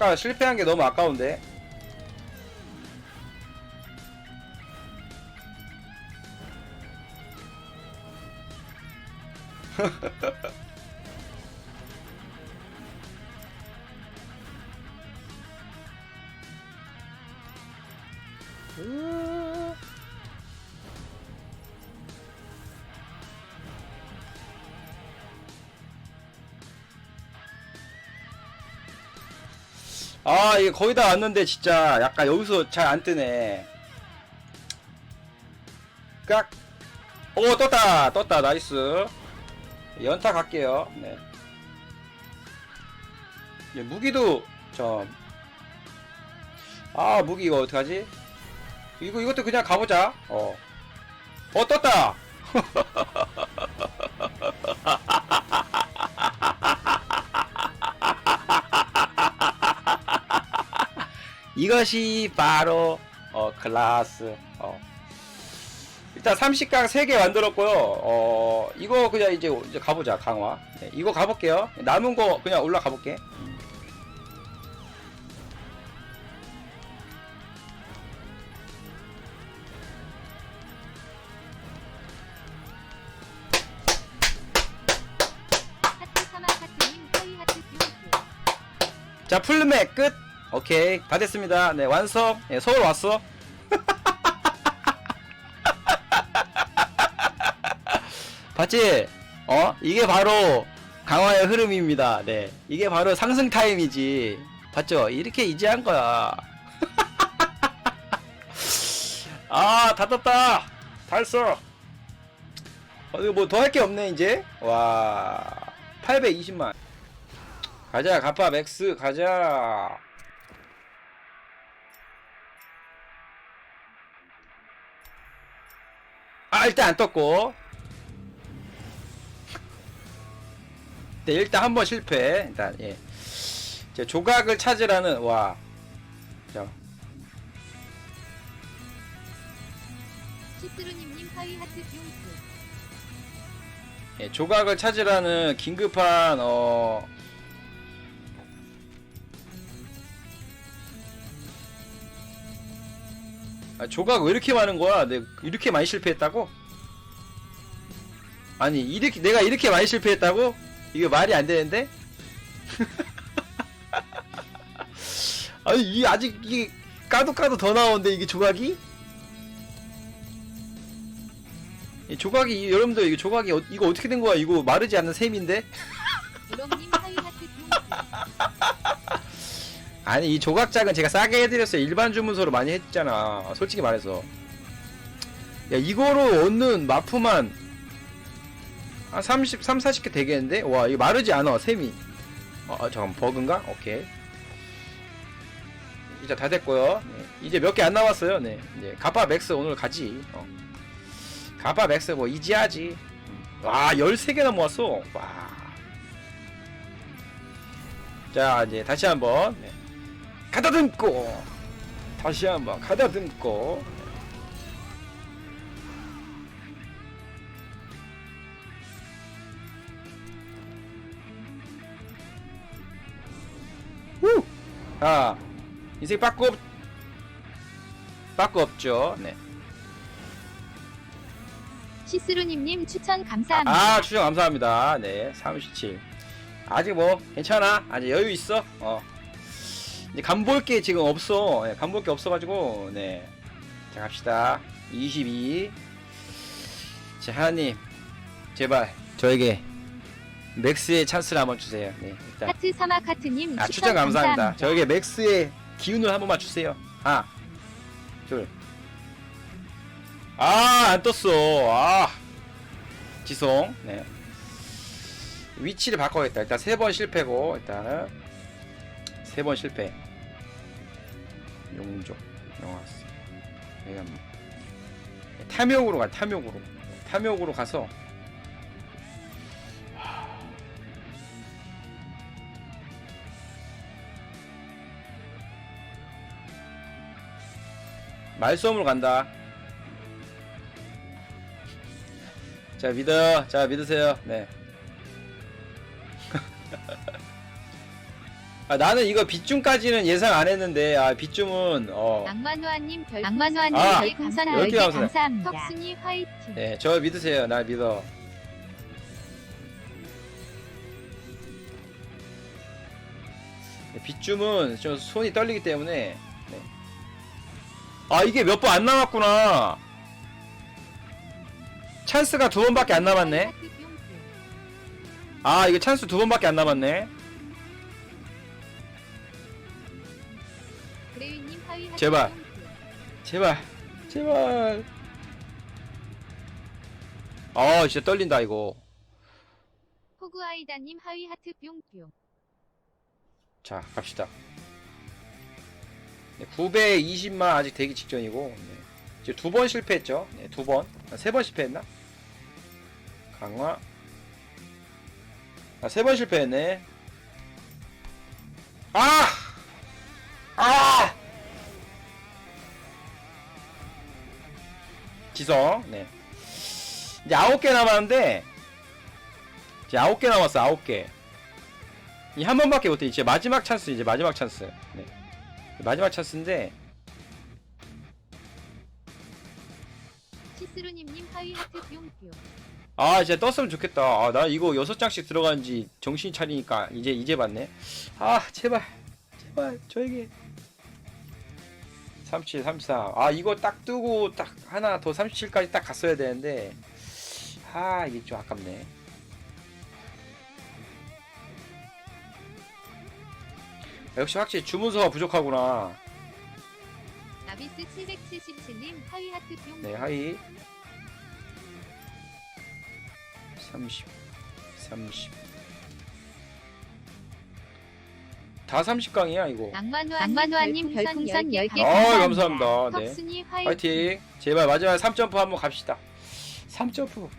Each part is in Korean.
아 아까 실패한 게 너무 아까운데 아 이게 거의 다 왔는데 진짜 약간 여기서 잘 안 뜨네. 깍! 오 떴다. 떴다. 나이스. 연타 갈게요. 네. 예, 무기도 저아 무기 이거 어떡하지? 이거 이것도 그냥 가보자. 어. 어 떴다 이것이 바로 어 클라스 어. 일단 30강 3개 만들었고요. 어 이거 그냥 이제 이제 가보자 강화. 네, 이거 가볼게요. 남은 거 그냥 올라가 볼게. 자 풀맥 끝 오케이 다 됐습니다. 네 완성. 네, 서울 왔어. 봤지? 어 이게 바로 강화의 흐름입니다. 네 이게 바로 상승 타임이지. 봤죠? 이렇게 이지한 거야. 아다 떴다. 달써 어. 이거 뭐 더 할 게 없네 이제? 와 820만. 가자 가파 맥스 가자 아 일단 안 떴고. 네 일단 한 번 실패. 일단 예. 이제 조각을 찾으라는 와. 자, 하트 예, 조각을 찾으라는 긴급한 어. 아, 조각 왜 이렇게 많은 거야? 내가 이렇게 많이 실패했다고? 아니 이렇게 내가 이렇게 많이 실패했다고? 이게 말이 안 되는데? 아니 이 아직 이게 까도 까도 더 나오는데 이게 조각이? 이 조각이 여러분들 이거 조각이 어- 이거 어떻게 된 거야? 이거 마르지 않는 셈인데? 우렁님 하이 하트 듀스 아니 이 조각작은 제가 싸게 해드렸어요 일반 주문서로 많이 했잖아 솔직히 말해서 야 이거로 얻는 마프만 한 30, 3, 40개 되겠는데? 와 이거 마르지 않아 셈이 어, 어 잠깐 버그인가? 오케이 이제 다 됐고요 네. 이제 몇 개 안 남았어요 네 이제 가파 맥스 오늘 가지 어. 가파 맥스 뭐 이지하지 음. 와 13개나 모았어 와자 이제 다시 한번 네. 가다듬고 다시 한번 가다듬고 아 인생 빠꾸 없 빠꾸 없죠. 네. 시스루님님 추천 감사합니다. 아 추천 감사합니다. 네 37. 아직 뭐 괜찮아? 아직 여유 있어? 어. 이제 간볼 게 지금 없어. 예, 간볼 게 없어가지고 네자 갑시다. 22. 자 하나님. 제발 저에게 맥스의 찬스를 한번 주세요. 네 일단. 하트 사마 하트님 아 추천 감사합니다. 저에게 맥스의 기운을 한 번만 주세요. 하나 둘 아 안 떴어. 아 지송. 네. 위치를 바꿔야겠다. 일단 세 번 실패고 일단은 세 번 실패. 용족 영화스. 내가 뭐- 탐욕으로 가 탐욕으로. 탐욕으로 가서 말솜으로 간다. 자 믿어. 자 믿으세요. 네. 아, 나는 이거 빗줌까지는 예상 안 했는데 아 빗줌은 어 낭만화님 별 악만화님 아, 별풍선 이렇게 10개 하면서. 감사합니다. 턱순이 화이팅. 네, 저 믿으세요. 날 믿어. 네, 빗줌은 좀 손이 떨리기 때문에. 네. 아 이게 몇 번 안 남았구나. 찬스가 두 번밖에 안 남았네. 아 이게 찬스 두 번밖에 안 남았네. 제발. 제발, 제발. 아 진짜 떨린다 이거. 호구아이다님 하위 하트 뿅뿅. 자 갑시다 네, 9배 20만 아직 되기 직전이고 네. 이제 두 번 실패했죠. 네, 두번세 번 실패했나? 강화. 아 세 번 실패했네. 아! 아! 지성 네. 이제 아홉 개 남았는데 이제 아홉 개 남았어 아홉 개. 이 한 번밖에 못해. 이제 마지막 찬스 이제 마지막 찬스. 네. 마지막 찬스인데 시스루님님 하위 하트 뿅뿅. 아 이제 떴으면 좋겠다. 아, 나 이거 여섯 장씩 들어가는지 정신 차리니까 이제 이제 봤네. 아 제발. 제발 저에게. 37 34 아 이거 딱 뜨고 딱 하나 더 37까지 딱 갔어야 되는데 아 이게 좀 아깝네 역시 확실히 주문서가 부족하구나 나비스 777님 하위 하트 뿅뿅. 네, 하이. 30, 30. 다 30강이야, 이거. 낭만화님, 별풍선 10개 아, 감사합니다. 네. 턱순이 화이팅. 파이팅! 제발 마지막에 3점프 한번 갑시다. 3점프.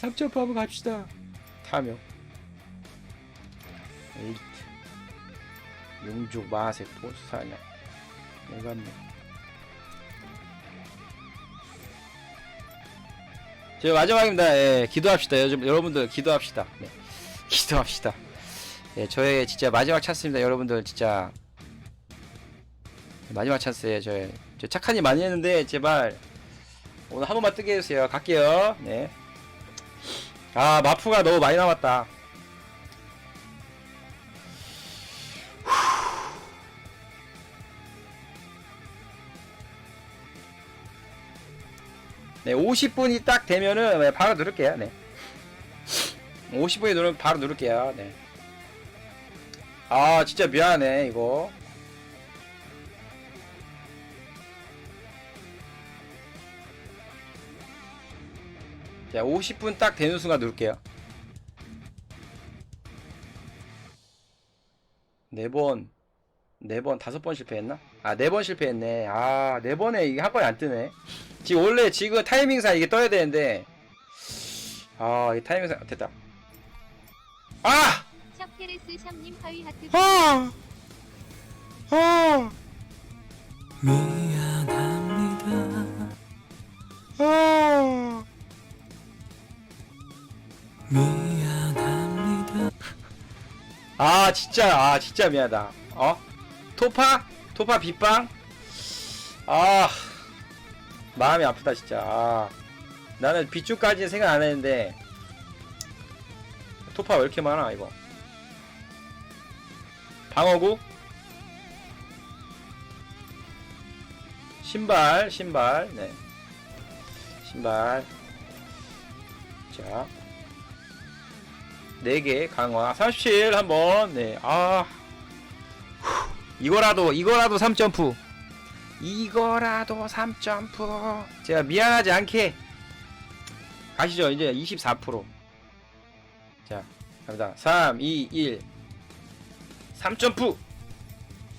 3점프 한번 갑시다. 타명. 에이트. 용죽, 마색, 보스사냥. 내가 제 마지막입니다. 예, 기도합시다. 요즘 여러분들 기도합시다. 네. 기도합시다. 예, 저의 진짜 마지막 찬스입니다. 여러분들 진짜 마지막 찬스에 저의 저 착한 일 많이 했는데 제발 오늘 한 번만 뜨게 해주세요. 갈게요. 네. 아 마프가 너무 많이 남았다. 네, 50분이 딱 되면은 네, 바로 누를게요. 네. 50분이 누르면 바로 누를게요. 네. 아, 진짜 미안해, 이거. 자, 50분 딱 되는 순간 누를게요. 네 번, 네 번, 다섯 번 실패했나? 아, 네 번 실패했네. 아, 네 번에 이게 한 번에 안 뜨네. 지금 원래 지금 타이밍상 이게 떠야 되는데 아 이 타이밍상 됐다 아! 샵테레스 샵님 하위 하트 아! 아! 미안합니다. 아! 미안합니다. 아 진짜 아 진짜 미안하다 어? 토파? 토파 빗방? 아 마음이 아프다 진짜. 아, 나는 빗줄까지는 생각 안 했는데 토파 왜 이렇게 많아 이거? 방어구? 신발 신발. 네. 신발. 자. 4개 강화. 37 한번. 네아. 이거라도 이거라도 3점프 이거라도 3점프 제가 미안하지 않게. 가시죠. 이제 24%자 갑니다. 3 2 1 3점프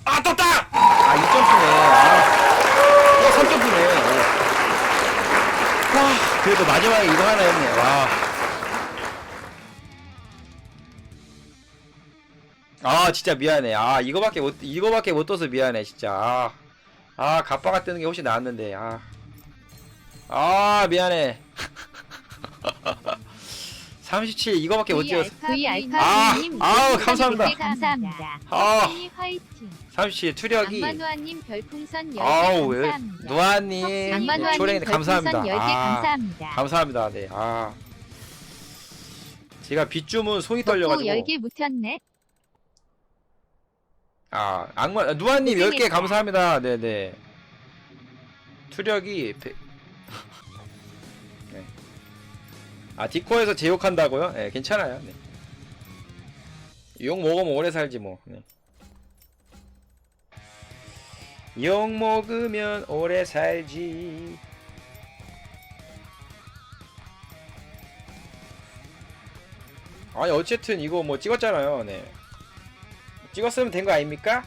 아 떴다! 아 2점프네. 아, 어 3점프네. 와 그래도 마지막에 이거 하나 했네. 와. 아 진짜 미안해. 아 이거밖에 못 이거밖에 못 떠서 미안해 진짜. 아, 아 가빠가 뜨는 게 훨씬 나았는데 아, 아 미안해 37 이거밖에 못 찍었어. V 아, 알파님 아우, 감사합니다. 감사합니다. 아, 이 화이팅. 37 투력이. 악마노아님 별풍선 10개 아우, 왜, 감사합니다. 노아님, 악마노아님 초랭이 감사합니다. 별풍선 10개 아, 감사합니다. 감사합니다. 네, 아. 제가 빗주문 손이 또 떨려가지고. 10개 묻혔네. 아, 악마, 누아님 10개 고생했다. 감사합니다. 네네. 투력이. 배... 네. 아, 디코에서 제욕한다고요? 네, 괜찮아요. 네. 욕 먹으면 오래 살지 뭐. 네. 욕 먹으면 오래 살지. 아니 어쨌든 이거 뭐 찍었잖아요. 네. 찍었으면 된 거 아닙니까?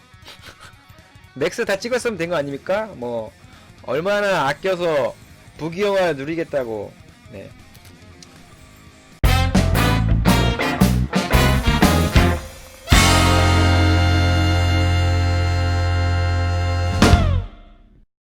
맥스 다 찍었으면 된 거 아닙니까? 뭐 얼마나 아껴서 부귀영화 누리겠다고 네